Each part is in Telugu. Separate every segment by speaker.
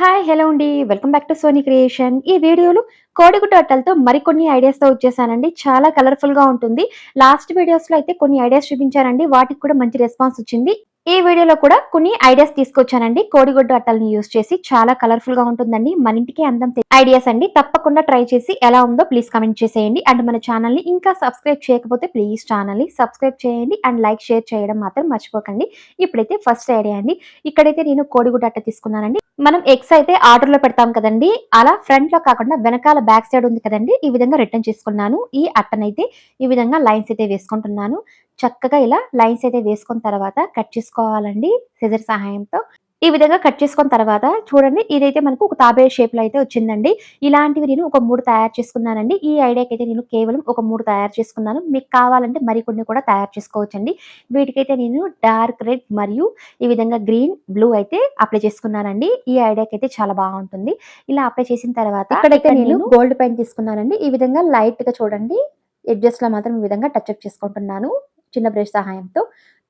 Speaker 1: హాయ్ హలో అండి. Welcome back to Sony creation ఈ వీడియోలో కోడిగుడ్డు అట్టలతో మరికొన్ని ఐడియాస్తో వచ్చేసానండి. చాలా కలర్ఫుల్గా ఉంటుంది. లాస్ట్ వీడియోస్లో అయితే కొన్ని ఐడియాస్ చూపించానండి. వాటికి కూడా మంచి రెస్పాన్స్ వచ్చింది. ఈ వీడియోలో కూడా కొన్ని ఐడియాస్ తీసుకొచ్చానండి. కోడిగుడ్డు అట్టల్ని యూస్ చేసి చాలా కలర్ఫుల్గా ఉంటుందండి. మన ఇంటికి అందం ఐడియాస్ అండి. తప్పకుండా ట్రై చేసి ఎలా ఉందో ప్లీజ్ కమెంట్ చేసేయండి. అండ్ మన ఛానల్ని ఇంకా సబ్స్క్రైబ్ చేయకపోతే ప్లీజ్ ఛానల్ని సబ్స్క్రైబ్ చేయండి. అండ్ లైక్ షేర్ చేయడం మాత్రం మర్చిపోకండి. ఇప్పుడైతే ఫస్ట్ ఐడియా అండి. ఇక్కడైతే నేను కోడిగుడ్డు అట్ట తీసుకున్నానండి. మనం ఎగ్స్ అయితే ఆర్డర్లో పెడతాం కదండి. అలా ఫ్రంట్లో కాకుండా వెనకాల బ్యాక్ సైడ్ ఉంది కదండి. ఈ విధంగా రిటర్న్ చేసుకున్నాను. ఈ అట్టనైతే ఈ విధంగా లైన్స్ అయితే వేసుకుంటున్నాను. చక్కగా ఇలా లైన్స్ అయితే వేసుకున్న తర్వాత కట్ చేసుకోవాలండి. సిజర్ సహాయంతో. ఈ విధంగా కట్ చేసుకున్న తర్వాత చూడండి ఇదైతే మనకు ఒక తాబే షేప్లో అయితే వచ్చిందండి. ఇలాంటివి నేను ఒక మూడు తయారు చేసుకున్నానండి. ఈ ఐడియాకి అయితే నేను కేవలం ఒక మూడు తయారు చేసుకున్నాను. మీకు కావాలంటే మరికొన్ని కూడా తయారు చేసుకోవచ్చండి. వీటికైతే నేను డార్క్ రెడ్ మరియు ఈ విధంగా గ్రీన్ బ్లూ అయితే అప్లై చేసుకున్నానండి. ఈ ఐడియాకి అయితే చాలా బాగుంటుంది. ఇలా అప్లై చేసిన తర్వాత ఇక్కడైతే నేను గోల్డ్ పెన్ తీసుకున్నానండి. ఈ విధంగా లైట్గా చూడండి. ఎడ్జెస్లో మాత్రం ఈ విధంగా టచ్ అప్ చేసుకుంటున్నాను. చిన్న బ్రష్ సహాయంతో.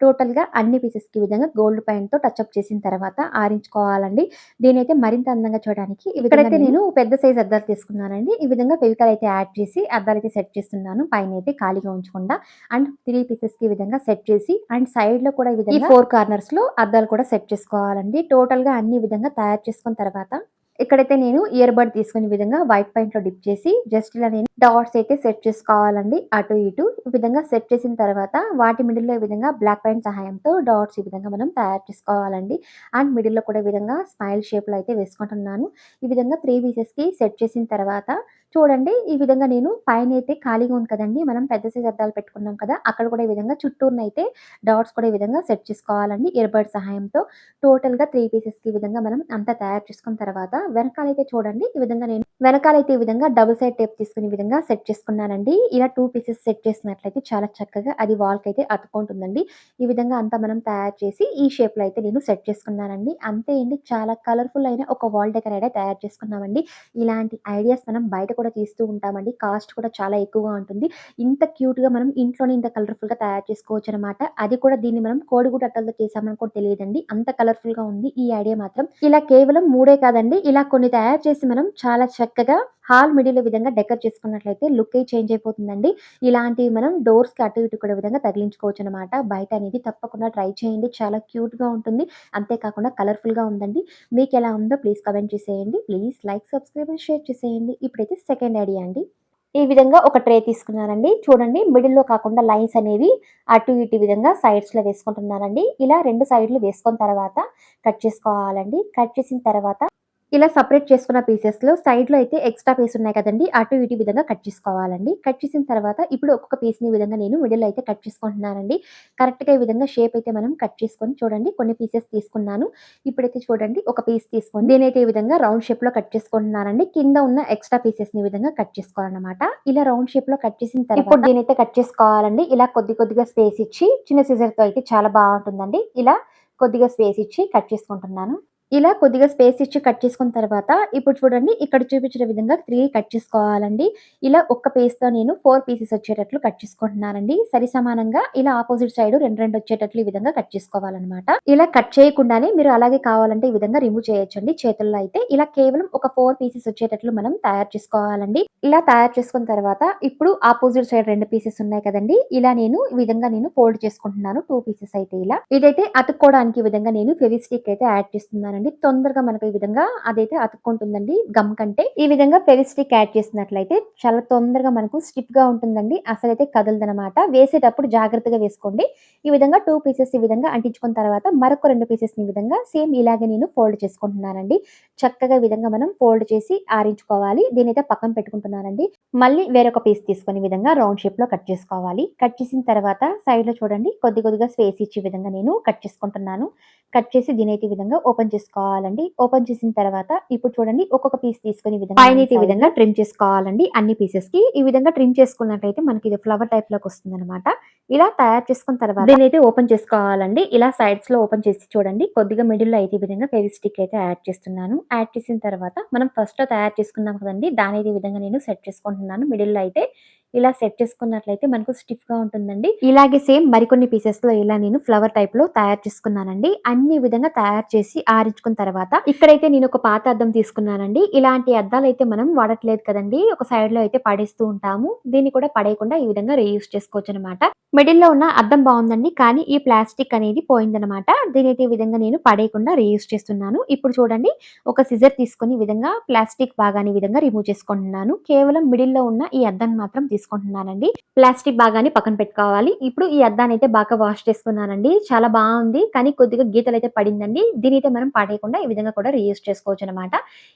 Speaker 1: టోటల్గా అన్ని పీసెస్కి విధంగా గోల్డ్ పెయింట్తో టచ్ అప్ చేసిన తర్వాత ఆరించుకోవాలండి. దీనైతే మరింత అందంగా చూడడానికి ఇక్కడైతే నేను పెద్ద సైజ్ అద్దాలు తీసుకున్నానండి. ఈ విధంగా ఫెవికల్ అయితే యాడ్ చేసి అద్దాలు అయితే సెట్ చేస్తున్నాను. పైన అయితే ఖాళీగా ఉంచకుండా అండ్ త్రీ పీసెస్కి ఈ విధంగా సెట్ చేసి అండ్ సైడ్లో కూడా ఈ విధంగా ఫోర్ కార్నర్స్లో అద్దాలు కూడా సెట్ చేసుకోవాలండి. టోటల్గా అన్ని విధంగా తయారు చేసుకున్న తర్వాత ఇక్కడైతే నేను ఇయర్ బడ్ తీసుకునే విధంగా వైట్ పాయింట్లో డిప్ చేసి జస్ట్ ఇలా నేను డాట్స్ అయితే సెట్ చేసుకోవాలండి. అటు ఇటు ఈ విధంగా సెట్ చేసిన తర్వాత వాటి మిడిల్లో ఈ విధంగా బ్లాక్ పాయింట్ సహాయంతో డాట్స్ ఈ విధంగా మనం తయారు చేసుకోవాలండి. అండ్ మిడిల్లో కూడా ఈ విధంగా స్మైల్ షేప్లో అయితే వేసుకుంటున్నాను. ఈ విధంగా త్రీ పీసెస్కి సెట్ చేసిన తర్వాత చూడండి ఈ విధంగా నేను పైన అయితే ఖాళీగా ఉంది కదండి. మనం పెద్ద సైజ్ అద్దాలు పెట్టుకున్నాం కదా అక్కడ కూడా ఈ విధంగా చుట్టూరున అయితే డాట్స్ కూడా ఈ విధంగా సెట్ చేసుకోవాలండి ఇయర్బడ్ సహాయంతో. టోటల్గా త్రీ పీసెస్కి ఈ విధంగా మనం అంతా తయారు చేసుకున్న తర్వాత వెనకాలైతే చూడండి ఈ విధంగా నేను వెనకాలైతే ఈ విధంగా డబుల్ సైడ్ టేప్ తీసుకునే విధంగా సెట్ చేసుకున్నానండి. ఇలా టూ పీసెస్ సెట్ చేసినట్లయితే చాలా చక్కగా అది వాల్కి అయితే అతుకుంటుందండి ఈ విధంగా అంతా మనం తయారు చేసి ఈ షేప్లో అయితే నేను సెట్ చేసుకున్నానండి. అంతే అండి చాలా కలర్ఫుల్ అయిన ఒక వాల్ డెకర్ అయితే తయారు చేసుకున్నామండి. ఇలాంటి ఐడియాస్ మనం బయట కూడా తీస్తూ ఉంటామండి. కాస్ట్ కూడా చాలా ఎక్కువగా ఉంటుంది. ఇంత క్యూట్గా మనం ఇంట్లోనే ఇంత కలర్ఫుల్గా తయారు చేసుకోవచ్చు అనమాట అది కూడా దీన్ని మనం కోడిగుడ్ అట్టలతో చేసామని కూడా తెలియదండి. అంత కలర్ఫుల్గా ఉంది ఈ ఐడియా మాత్రం. ఇలా కేవలం మూడే కాదండి. ఇలా కొన్ని తయారు చేసి మనం చాలా చక్కగా హాల్ మిడిల్ విధంగా డెకర్ చేసుకున్నట్లయితే లుక్ ఏ చేంజ్ అయిపోతుందండి. ఇలాంటివి మనం డోర్స్కి అటు ఇటు కూడా విధంగా తగిలించుకోవచ్చు అనమాట బయట అనేది తప్పకుండా ట్రై చేయండి. చాలా క్యూట్గా ఉంటుంది. అంతేకాకుండా కలర్ఫుల్గా ఉందండి. మీకు ఎలా ఉందో ప్లీజ్ కమెంట్ చేసేయండి. Please like subscribe and share చేసేయండి. ఇప్పుడైతే సెకండ్ ఐడియా అండి. ఈ విధంగా ఒక ట్రే తీసుకున్నానండి. చూడండి మిడిల్లో కాకుండా లైన్స్ అనేవి అటు ఇటు విధంగా సైడ్స్లో వేసుకుంటున్నానండి. ఇలా రెండు సైడ్లు వేసుకున్న తర్వాత కట్ చేసుకోవాలండి. కట్ చేసిన తర్వాత ఇలా సపరేట్ చేసుకున్న పీసెస్లో సైడ్లో అయితే ఎక్స్ట్రా పీస్ ఉన్నాయి కదండి. అటు ఇటు విధంగా కట్ చేసుకోవాలండి. కట్ చేసిన తర్వాత ఇప్పుడు ఒక్కొక్క పీస్ని విధంగా నేను మిడిల్ అయితే కట్ చేసుకుంటున్నానండి. కరెక్ట్గా ఈ విధంగా షేప్ అయితే మనం కట్ చేసుకొని చూడండి. కొన్ని పీసెస్ తీసుకున్నాను. ఇప్పుడైతే చూడండి. ఒక పీస్ తీసుకొని నేనైతే ఈ విధంగా రౌండ్ షేప్లో కట్ చేసుకుంటున్నానండి. కింద ఉన్న ఎక్స్ట్రా పీసెస్ని ఈ విధంగా కట్ చేసుకోవాలన్నమాట. ఇలా రౌండ్ షేప్లో కట్ చేసిన తర్వాత ఇప్పుడు దీనైతే కట్ చేసుకోవాలండి. ఇలా కొద్ది కొద్దిగా స్పేస్ ఇచ్చి చిన్న సిజర్తో అయితే చాలా బాగుంటుందండి. ఇలా కొద్దిగా స్పేస్ ఇచ్చి కట్ చేసుకుంటున్నాను. ఇలా కొద్దిగా స్పేస్ ఇచ్చి కట్ చేసుకున్న తర్వాత ఇప్పుడు చూడండి ఇక్కడ చూపించిన విధంగా త్రీ కట్ చేసుకోవాలండి. ఇలా ఒక్క పేస్తో నేను ఫోర్ పీసెస్ వచ్చేటట్లు కట్ చేసుకుంటున్నానండి. సరి సమానంగా ఇలా ఆపోజిట్ సైడ్ రెండు రెండు వచ్చేటట్లు ఈ విధంగా కట్ చేసుకోవాలన్నమాట. ఇలా కట్ చేయకుండానే మీరు అలాగే కావాలంటే ఈ విధంగా రిమూవ్ చేయొచ్చండి చేతుల్లో అయితే. ఇలా కేవలం ఒక ఫోర్ పీసెస్ వచ్చేటట్లు మనం తయారు చేసుకోవాలండి. ఇలా తయారు చేసుకున్న తర్వాత ఇప్పుడు ఆపోజిట్ సైడ్ రెండు పీసెస్ ఉన్నాయి కదండి. ఇలా నేను ఈ విధంగా నేను ఫోల్డ్ చేసుకుంటున్నాను టూ పీసెస్ అయితే ఇలా. ఇదైతే అతుక్కోవడానికి విధంగా నేను ఫెవిస్టిక్ అయితే యాడ్ చేస్తున్నాను అండి తొందరగా మనకు ఈ విధంగా అదైతే అతుక్కుంటుందండి. గమ్ కంటే ఈ విధంగా ఫెవిస్టిక్ యాడ్ చేసినట్లయితే చాలా తొందరగా మనకు స్టిఫ్గా ఉంటుందండి. అసలైతే కదలదనమాట వేసేటప్పుడు జాగ్రత్తగా వేసుకోండి. ఈ విధంగా టూ పీసెస్ ఈ విధంగా అంటించుకున్న తర్వాత మరొక రెండు పీసెస్ ఈ విధంగా సేమ్ ఇలాగే నేను ఫోల్డ్ చేసుకుంటున్నానండి. చక్కగా విధంగా మనం ఫోల్డ్ చేసి ఆరించుకోవాలి. దీనైతే పక్కన పెట్టుకుంటున్నానండి. మళ్ళీ వేరొక పీస్ తీసుకుని విధంగా రౌండ్ షేప్లో కట్ చేసుకోవాలి. కట్ చేసిన తర్వాత సైడ్లో చూడండి. కొద్ది కొద్దిగా స్పేస్ ఇచ్చే విధంగా నేను కట్ చేసుకుంటున్నాను. కట్ చేసి దీనైతే ఈ విధంగా ఓపెన్ చేసుకోవాలండి. ఓపెన్ చేసిన తర్వాత ఇప్పుడు చూడండి. ఒక్కొక్క పీస్ తీసుకుని విధంగా పైన అయితే విధంగా ట్రిమ్ చేసుకోవాలండి. అన్ని పీసెస్కి. ఈ విధంగా ట్రిమ్ చేసుకున్నట్లయితే మనకి ఇది ఫ్లవర్ టైప్లోకి వస్తుంది అనమాట ఇలా తయారు చేసుకున్న తర్వాత దీని అయితే ఓపెన్ చేసుకోవాలండి. ఇలా సైడ్స్లో ఓపెన్ చేసి చూడండి. కొద్దిగా మిడిల్లో అయితే ఈ విధంగా ఫెవిస్టిక్ అయితే యాడ్ చేస్తున్నాను. యాడ్ చేసిన తర్వాత మనం ఫస్ట్లో తయారు చేసుకున్నాం కదండి దాని విధంగా నేను సెట్ చేసుకుంటున్నాను. మిడిల్లో అయితే ఇలా సెట్ చేసుకున్నట్లయితే మనకు స్టిఫ్గా ఉంటుందండి. ఇలాగే సేమ్ మరికొన్ని పీసెస్లో ఇలా నేను ఫ్లవర్ టైప్లో తయారు చేసుకున్నానండి. అన్ని విధంగా తయారు చేసి ఆరించుకున్న తర్వాత ఇక్కడైతే నేను ఒక పాత అద్దం తీసుకున్నానండి. ఇలాంటి అద్దాలు అయితే మనం వాడట్లేదు కదండి. ఒక సైడ్లో అయితే పడేస్తూ ఉంటాము. దీన్ని కూడా పడేయకుండా ఈ విధంగా రీయూస్ చేసుకోవచ్చు అనమాట మిడిల్లో ఉన్న అద్దం బాగుందండి. కానీ ఈ ప్లాస్టిక్ అనేది పోయిందనమాట దీనైతే ఈ విధంగా నేను పడేయకుండా రీయూస్ చేస్తున్నాను. ఇప్పుడు చూడండి ఒక సిజర్ తీసుకొని విధంగా ప్లాస్టిక్ భాగాన్ని విధంగా రిమూవ్ చేసుకుంటున్నాను. కేవలం మిడిల్లో ఉన్న ఈ అద్దం మాత్రం తీసుకుంటున్నానండి. ప్లాస్టిక్ బాగాన్ని పక్కన పెట్టుకోవాలి. ఇప్పుడు ఈ అద్దాన్ని అయితే బాగా వాష్ చేసుకున్నానండి. చాలా బాగుంది. కానీ కొద్దిగా గీతలు అయితే పడిందండి. దీని అయితే మనం పాడేయకుండా ఈ విధంగా కూడా రీయూస్ చేసుకోవచ్చు అనమాట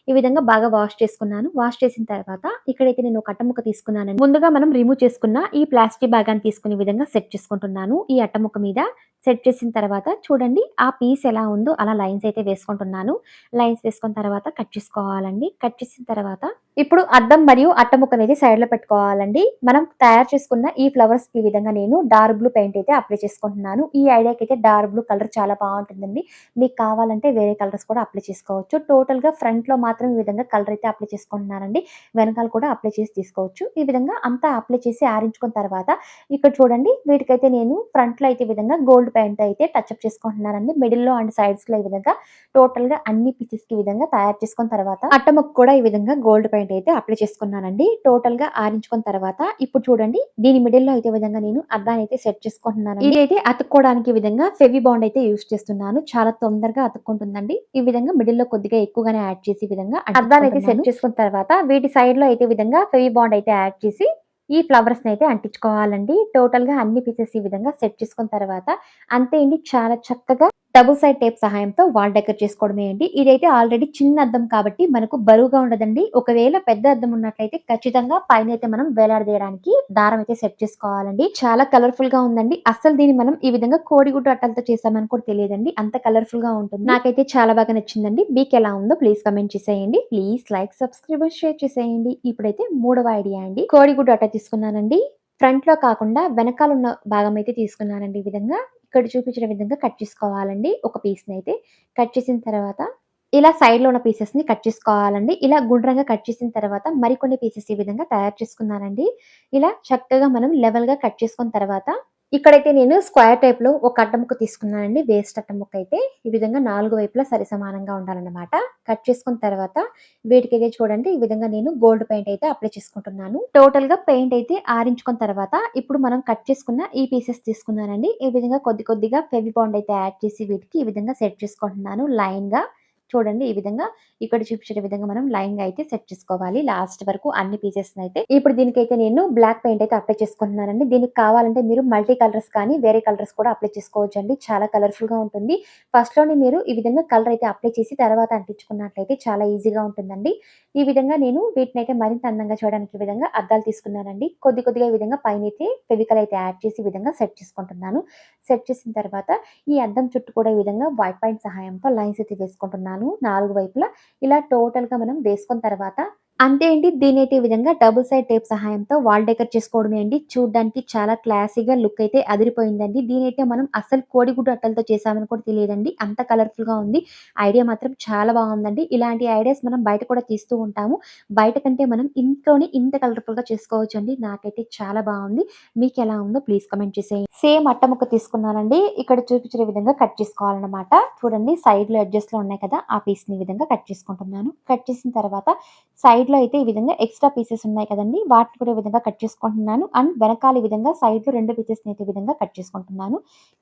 Speaker 1: ఈ విధంగా బాగా వాష్ చేసుకున్నాను. వాష్ చేసిన తర్వాత ఇక్కడైతే నేను ఒక అట్టముక్క తీసుకున్నాను ముందుగా మనం రిమూవ్ చేసుకున్న ఈ ప్లాస్టిక్ భాగాన్ని తీసుకునే విధంగా సెట్ చేసుకుంటున్నాను. ఈ అట్టముక్క మీద సెట్ చేసిన తర్వాత చూడండి ఆ పీస్ ఎలా ఉందో అలా లైన్స్ అయితే వేసుకుంటున్నాను. లైన్స్ వేసుకున్న తర్వాత కట్ చేసుకోవాలండి. కట్ చేసిన తర్వాత ఇప్పుడు అద్దం మరియు అట్ట ముక్క అనేది సైడ్లో పెట్టుకోవాలండి. మనం తయారు చేసుకున్న ఈ ఫ్లవర్స్ ఈ విధంగా నేను డార్క్ బ్లూ పెయింట్ అయితే అప్లై చేసుకుంటున్నాను. ఈ ఐడియాకి అయితే డార్క్ బ్లూ కలర్ చాలా బాగుంటుందండి. మీకు కావాలంటే వేరే కలర్స్ కూడా అప్లై చేసుకోవచ్చు. టోటల్గా ఫ్రంట్లో మాత్రం ఈ విధంగా కలర్ అయితే అప్లై చేసుకుంటున్నానండి. వెనకాల కూడా అప్లై చేసి తీసుకోవచ్చు. ఈ విధంగా అంతా అప్లై చేసి ఆరించుకున్న తర్వాత ఇక్కడ చూడండి వీటికైతే నేను ఫ్రంట్లో అయితే విధంగా గోల్డ్ పెయింట్ అయితే టచ్ అప్ చేసుకుంటున్నానండి మిడిల్లో అండ్ సైడ్స్లో ఈ విధంగా టోటల్గా అన్ని పీసెస్కి విధంగా తయారు చేసుకున్న తర్వాత అట్టముక్క కూడా ఈ విధంగా గోల్డ్ పెయింట్ అయితే అప్లై చేసుకున్నానండి. టోటల్గా ఆరించుకున్న తర్వాత ఇప్పుడు చూడండి దీని మిడిల్లో అయితే విధంగా నేను అద్దాన్ని అయితే సెట్ చేసుకుంటున్నాను ఇది అయితే అతుక్కోవడానికి విధంగా ఫెవి బాండ్ అయితే యూస్ చేస్తున్నాను. చాలా తొందరగా అతుక్కుంటుందండి. ఈ విధంగా మిడిల్లో కొద్దిగా ఎక్కువగానే యాడ్ చేసి విధంగా అద్దాన్ని అయితే సెట్ చేసుకున్న తర్వాత వీటి సైడ్లో అయితే విధంగా ఫెవి బాండ్ అయితే యాడ్ చేసి ఈ ఫ్లవర్స్ అయితే అంటించుకోవాలండి. టోటల్గా అన్ని పీసెస్ ఈ విధంగా సెట్ చేసుకున్న తర్వాత అంతే అండి. చాలా చక్కగా డబుల్ సైడ్ టేప్ సహాయంతో వాల్ డెకర్ చేసుకోవడమే అండి. ఇదైతే ఆల్రెడీ చిన్న అద్దం కాబట్టి మనకు బరువుగా ఉండదండి. ఒకవేళ పెద్ద అద్దం ఉన్నట్లయితే ఖచ్చితంగా పైన అయితే మనం వేలాడదీయడానికి దారం అయితే సెట్ చేసుకోవాలండి. చాలా కలర్ఫుల్గా ఉందండి. అసలు దీన్ని మనం ఈ విధంగా కోడిగుడ్డు అట్టలతో చేసామని కూడా తెలియదండి. అంత కలర్ఫుల్గా ఉంటుంది. నాకైతే చాలా బాగా నచ్చిందండి. మీకు ఎలా ఉందో ప్లీజ్ కమెంట్ చేసేయండి. ప్లీజ్ లైక్ సబ్స్క్రైబ్ షేర్ చేసేయండి. ఇప్పుడైతే మూడవ ఐడియా అండి. కోడిగుడ్డు అట్ట తీసుకున్నానండి. ఫ్రంట్లో కాకుండా వెనకాల ఉన్న భాగం అయితే తీసుకున్నానండి ఈ విధంగా. ఇక్కడ చూపించిన విధంగా కట్ చేసుకోవాలండి. ఒక పీస్ని అయితే కట్ చేసిన తర్వాత ఇలా సైడ్లో ఉన్న పీసెస్ని కట్ చేసుకోవాలండి. ఇలా గుండ్రంగా కట్ చేసిన తర్వాత మరికొన్ని పీసెస్ ఈ విధంగా తయారు చేసుకున్నానండి. ఇలా చక్కగా మనం లెవెల్గా కట్ చేసుకున్న తర్వాత ఇక్కడైతే నేను స్క్వేర్ టైప్లో ఒక అట్టముక్క తీసుకున్నానండి. వేస్ట్ అట్టముక్క అయితే ఈ విధంగా నాలుగు వైపులా సరి సమానంగా ఉండాలన్నమాట. కట్ చేసుకున్న తర్వాత వీటికైతే చూడండి ఈ విధంగా నేను గోల్డ్ పెయింట్ అయితే అప్లై చేసుకుంటున్నాను. టోటల్గా పెయింట్ అయితే ఆరించుకున్న తర్వాత ఇప్పుడు మనం కట్ చేసుకున్న ఈ పీసెస్ తీసుకున్నానండి. ఈ విధంగా కొద్ది కొద్దిగా ఫెవి బాండ్ అయితే యాడ్ చేసి వీటికి ఈ విధంగా సెట్ చేసుకుంటున్నాను. లైన్గా చూడండి ఈ విధంగా. ఇక్కడ చూపించే విధంగా మనం లైన్గా అయితే సెట్ చేసుకోవాలి. లాస్ట్ వరకు అన్ని పీసెస్ అయితే. ఇప్పుడు దీనికైతే నేను బ్లాక్ పెయింట్ అయితే అప్లై చేసుకుంటున్నానండి. దీనికి కావాలంటే మీరు మల్టీ కలర్స్ కానీ వేరే కలర్స్ కూడా అప్లై చేసుకోవచ్చు అండి చాలా కలర్ఫుల్గా ఉంటుంది. ఫస్ట్లోనే మీరు ఈ విధంగా కలర్ అయితే అప్లై చేసి తర్వాత అంటించుకున్నట్లయితే చాలా ఈజీగా ఉంటుందండి. ఈ విధంగా నేను వీటిని అయితే మరింత అందంగా చూడడానికి ఈ విధంగా అద్దాలు తీసుకున్నానండి. కొద్ది కొద్దిగా ఈ విధంగా పైన అయితే ఫెవికల్ అయితే యాడ్ చేసి విధంగా సెట్ చేసుకుంటున్నాను. సెట్ చేసిన తర్వాత ఈ అద్దం చుట్టూ కూడా ఈ విధంగా వైట్ పాయింట్ సహాయంతో లైన్స్ అయితే వేసుకుంటున్నాను. నాలుగు వైపులా ఇలా టోటల్గా మనం వేసుకున్న తర్వాత అంతే అండి దీని అయితే విధంగా డబుల్ సైడ్ టేప్ సహాయంతో వాల్ డెకర్ చేసుకోవడమే అండి. చూడడానికి చాలా క్లాసీగా లుక్ అయితే అదిరిపోయిందండి. దీని అయితే మనం అసలు కోడిగుడ్డు అట్టలతో చేసామని కూడా తెలియదండి. అంత కలర్ఫుల్గా ఉంది. ఐడియా మాత్రం చాలా బాగుందండి. ఇలాంటి ఐడియాస్ మనం బయట కూడా తీస్తూ ఉంటాము. బయట కంటే మనం ఇంట్లోనే ఇంత కలర్ఫుల్గా చేసుకోవచ్చు అండి నాకైతే చాలా బాగుంది. మీకు ఎలా ఉందో ప్లీజ్ కమెంట్ చేసేయండి. సేమ్ అట్టముక్క తీసుకున్నానండి. ఇక్కడ చూపించిన విధంగా కట్ చేసుకోవాలన్నమాట. చూడండి సైడ్లో అడ్జస్ట్లో ఉన్నాయి కదా ఆ పీస్ని విధంగా కట్ చేసుకుంటున్నాను. కట్ చేసిన తర్వాత సైడ్ సైడ్లో అయితే ఈ విధంగా ఎక్స్ట్రా పీసెస్ ఉన్నాయి కదండి. వాటిని కూడా ఈ విధంగా కట్ చేసుకుంటున్నాను. అండ్ వెనకాల ఈ విధంగా సైడ్లో రెండు పీసెస్ అయితే ఈ విధంగా కట్ చేసుకుంటున్నాను.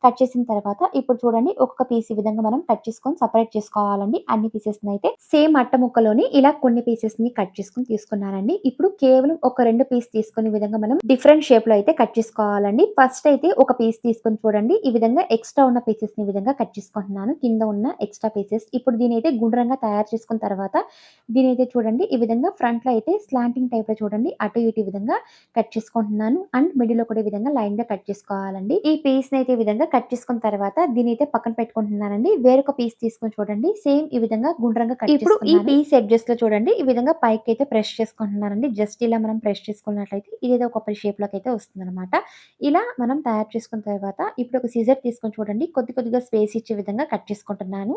Speaker 1: కట్ చేసిన తర్వాత ఇప్పుడు చూడండి ఒక్కొక్క పీస్ ఈ విధంగా మనం కట్ చేసుకొని సపరేట్ చేసుకోవాలండి. అన్ని పీసెస్ అయితే సేమ్ అట్ట ముక్కలోని ఇలా కొన్ని పీసెస్ని కట్ చేసుకొని తీసుకున్నానండి. ఇప్పుడు కేవలం ఒక రెండు పీస్ తీసుకునే విధంగా మనం డిఫరెంట్ షేప్లో అయితే కట్ చేసుకోవాలండి. ఫస్ట్ అయితే ఒక పీస్ తీసుకొని చూడండి ఈ విధంగా ఎక్స్ట్రా ఉన్న పీసెస్ని విధంగా కట్ చేసుకుంటున్నాను. కింద ఉన్న ఎక్స్ట్రా పీసెస్. ఇప్పుడు దీని అయితే గుండ్రంగా తయారు చేసుకున్న తర్వాత దీని అయితే చూడండి ఈ విధంగా ఫ్రంట్లో అయితే స్లాంటింగ్ టైప్లో చూడండి. అటు ఇటు విధంగా కట్ చేసుకుంటున్నాను. అండ్ మిడిల్లో కూడా విధంగా లైన్గా కట్ చేసుకోవాలండి. ఈ పీస్ని అయితే విధంగా కట్ చేసుకున్న తర్వాత దీని అయితే పక్కన పెట్టుకుంటున్నానండి. వేరొక పీస్ తీసుకొని చూడండి. సేమ్ ఈ విధంగా గుండ్రంగా కట్ ఇప్పుడు ఈ పీస్ ఎడ్జెస్లో చూడండి. ఈ విధంగా పైకి అయితే ప్రెస్ చేసుకుంటున్నానండి. జస్ట్ ఇలా మనం ప్రెస్ చేసుకున్నట్లయితే ఇదేదో ఒక షేప్లోకి అయితే వస్తుంది అనమాట ఇలా మనం తయారు చేసుకున్న తర్వాత ఇప్పుడు ఒక సీజర్ తీసుకొని చూడండి. కొద్ది కొద్దిగా స్పేస్ ఇచ్చే విధంగా కట్ చేసుకుంటున్నాను.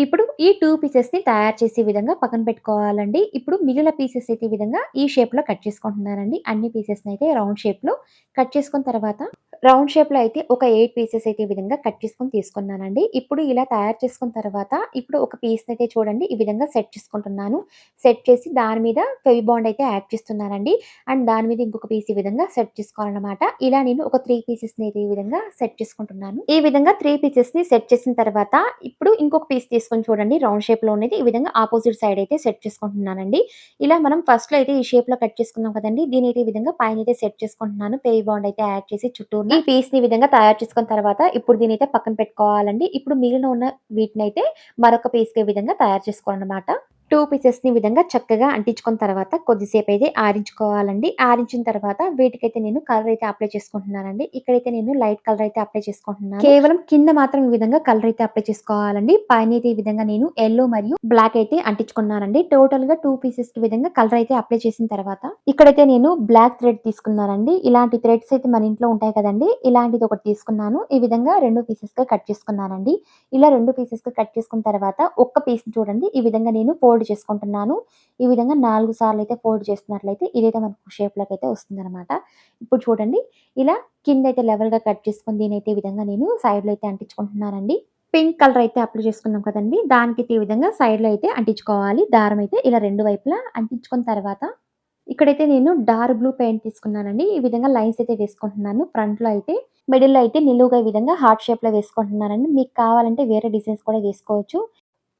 Speaker 1: ఇప్పుడు ఈ టూ పీసెస్‌ని తయారు చేసే విధంగా పక్కన పెట్టుకోవాలండి. ఇప్పుడు మిగిలిన పీసెస్ అయితే ఈ విధంగా ఈ షేప్‌లో కట్ చేసుకుంటున్నారండి అన్ని పీసెస్‌ని అయితే రౌండ్ షేప్‌లో కట్ చేసుకున్న తర్వాత రౌండ్ షేప్‌లో అయితే ఒక ఎయిట్ పీసెస్ అయితే ఈ విధంగా కట్ చేసుకొని తీసుకున్నానండి. ఇప్పుడు ఇలా తయారు చేసుకున్న తర్వాత ఇప్పుడు ఒక పీస్‌ని అయితే చూడండి ఈ విధంగా సెట్ చేసుకుంటున్నాను. సెట్ చేసి దాని మీద ఫెవి బాండ్ అయితే యాడ్ చేస్తున్నానండి. అండ్ దాని మీద ఇంకొక పీస్ ఈ విధంగా సెట్ చేసుకోవాలన్నమాట ఇలా నేను ఒక త్రీ పీసెస్‌ని అయితే ఈ విధంగా సెట్ చేసుకుంటున్నాను. ఈ విధంగా త్రీ పీసెస్‌ని సెట్ చేసిన తర్వాత ఇప్పుడు ఇంకొక పీస్ తీసుకొని చూడండి రౌండ్ షేప్‌లో ఉన్నది ఈ విధంగా ఆపోజిట్ సైడ్ అయితే సెట్ చేసుకుంటున్నానండి. ఇలా మనం ఫస్ట్‌లో అయితే ఈ షేప్‌లో కట్ చేసుకున్నాం కదండి దీని అయితే ఈ విధంగా పైన అయితే సెట్ చేసుకుంటున్నాను. ఫెవి బాండ్ అయితే యాడ్ చేసి చుట్టూరు ఈ పీస్ని విధంగా తయారు చేసుకున్న తర్వాత ఇప్పుడు దీని అయితే పక్కన పెట్టుకోవాలండి. ఇప్పుడు మిగిలిన ఉన్న వీటినైతే మరొక పీస్కి విధంగా తయారు చేసుకోవాలన్నమాట టూ పీసెస్‌ని విధంగా చక్కగా అంటించుకున్న తర్వాత కొద్దిసేపు అయితే ఆరించుకోవాలండి. ఆరించిన తర్వాత వీటికైతే నేను కలర్ అయితే అప్లై చేసుకుంటున్నానండి. ఇక్కడైతే నేను లైట్ కలర్ అయితే అప్లై చేసుకుంటున్నాను. కేవలం కింద మాత్రం ఈ విధంగా కలర్ అయితే అప్లై చేసుకోవాలండి. పైన అయితే ఈ విధంగా నేను ఎల్లో మరియు బ్లాక్ అయితే అంటించుకున్నానండి. టోటల్‌గా 2 పీసెస్‌కి ఈ విధంగా కలర్ అయితే అప్లై చేసిన తర్వాత ఇక్కడైతే నేను బ్లాక్ థ్రెడ్ తీసుకున్నానండి. ఇలాంటి థ్రెడ్స్ అయితే మన ఇంట్లో ఉంటాయి కదండి ఇలాంటిది ఒకటి తీసుకున్నాను. ఈ విధంగా రెండు పీసెస్గా కట్ చేసుకున్నానండి. ఇలా రెండు పీసెస్గా కట్ చేసుకున్న తర్వాత ఒక్క పీస్ చూడండి ఈ విధంగా నేను ఫోల్డ్ చేసుకుంటున్నాను. ఈ విధంగా నాలుగు సార్లు అయితే ఫోల్డ్ చేస్తున్నట్లయితే ఇదైతే మనకు షేప్‌లోకి అయితే వస్తుందన్నమాట ఇప్పుడు చూడండి ఇలా కింద అయితే లెవెల్‌గా కట్ చేసుకుని దీనైతే ఈ విధంగా నేను సైడ్‌లో అయితే అంటించుకుంటున్నానండి. పింక్ కలర్ అయితే అప్లై చేసుకున్నాం కదండి దానికి ఈ విధంగా సైడ్‌లో అయితే అంటించుకోవాలి. దారం అయితే ఇలా రెండు వైపులా అంటించుకున్న తర్వాత ఇక్కడైతే నేను డార్క్ బ్లూ పెయింట్ తీసుకున్నానండి. ఈ విధంగా లైన్స్ అయితే వేసుకుంటున్నాను. ఫ్రంట్‌లో అయితే మిడిల్‌లో అయితే నిలువుగా ఈ విధంగా హార్ట్ షేప్‌లో వేసుకుంటున్నానండి. మీకు కావాలంటే వేరే డిజైన్స్ కూడా వేసుకోవచ్చు.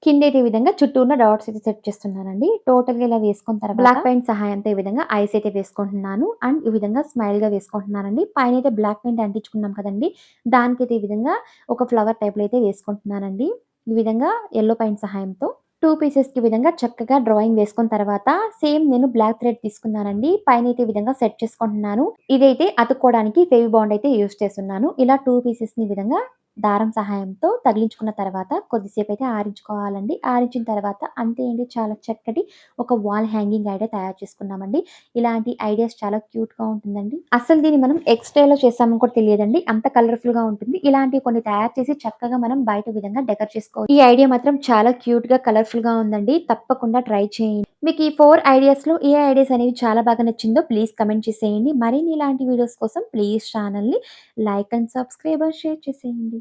Speaker 1: కిందైతే ఈ విధంగా చుట్టూ ఉన్న డాట్స్ అయితే సెట్ చేస్తున్నానండి. టోటల్‌గా ఇలా వేసుకున్న తర్వాత బ్లాక్ పెయింట్ సహాయంతో ఈ విధంగా ఐస్ అయితే వేసుకుంటున్నాను. అండ్ ఈ విధంగా స్మైల్‌గా వేసుకుంటున్నానండి. అయితే బ్లాక్ పెయింట్ అంటించుకున్నాం కదండీ! దానికైతే ఈ విధంగా ఒక ఫ్లవర్ టైప్‌లో అయితే వేసుకుంటున్నానండి. ఈ విధంగా ఎల్లో పెయింట్ సహాయంతో టూ పీసెస్‌కి కి విధంగా చక్కగా డ్రాయింగ్ వేసుకున్న తర్వాత సేమ్ నేను బ్లాక్ థ్రెడ్ తీసుకున్నానండి. పైన ఈ విధంగా సెట్ చేసుకుంటున్నాను. ఇదైతే అతుక్కోవడానికి ఫేవి బాండ్ అయితే యూస్ చేస్తున్నాను. ఇలా టూ పీసెస్‌ని విధంగా దారం సహాయంతో తగిలించుకున్న తర్వాత కొద్దిసేపు అయితే ఆరించుకోవాలండి. ఆరించిన తర్వాత అంతే అండి చాలా చక్కటి ఒక వాల్ హ్యాంగింగ్ ఐడియా తయారు చేసుకున్నామండి. ఇలాంటి ఐడియాస్ చాలా క్యూట్‌గా ఉంటుందండి. అసలు దీన్ని మనం ఎక్స్ట్రాలో స్టైల్‌లో కూడా తెలియదండి. అంత కలర్‌ఫుల్‌గా ఉంటుంది. ఇలాంటివి కొన్ని తయారు చేసి చక్కగా మనం బయట విధంగా డెకర్ చేసుకోవచ్చు. ఈ ఐడియా మాత్రం చాలా క్యూట్‌గా, కలర్‌ఫుల్‌గా ఉందండి. తప్పకుండా ట్రై చేయండి. మీకు ఈ ఫోర్ ఐడియాస్‌లో ఏ ఐడియాస్ అనేవి చాలా బాగా నచ్చిందో ప్లీజ్ కమెంట్ చేసేయండి. మరిన్ని ఇలాంటి వీడియోస్ కోసం ప్లీజ్ ఛానల్ని లైక్ అండ్ సబ్స్క్రైబ్ షేర్ చేసేయండి.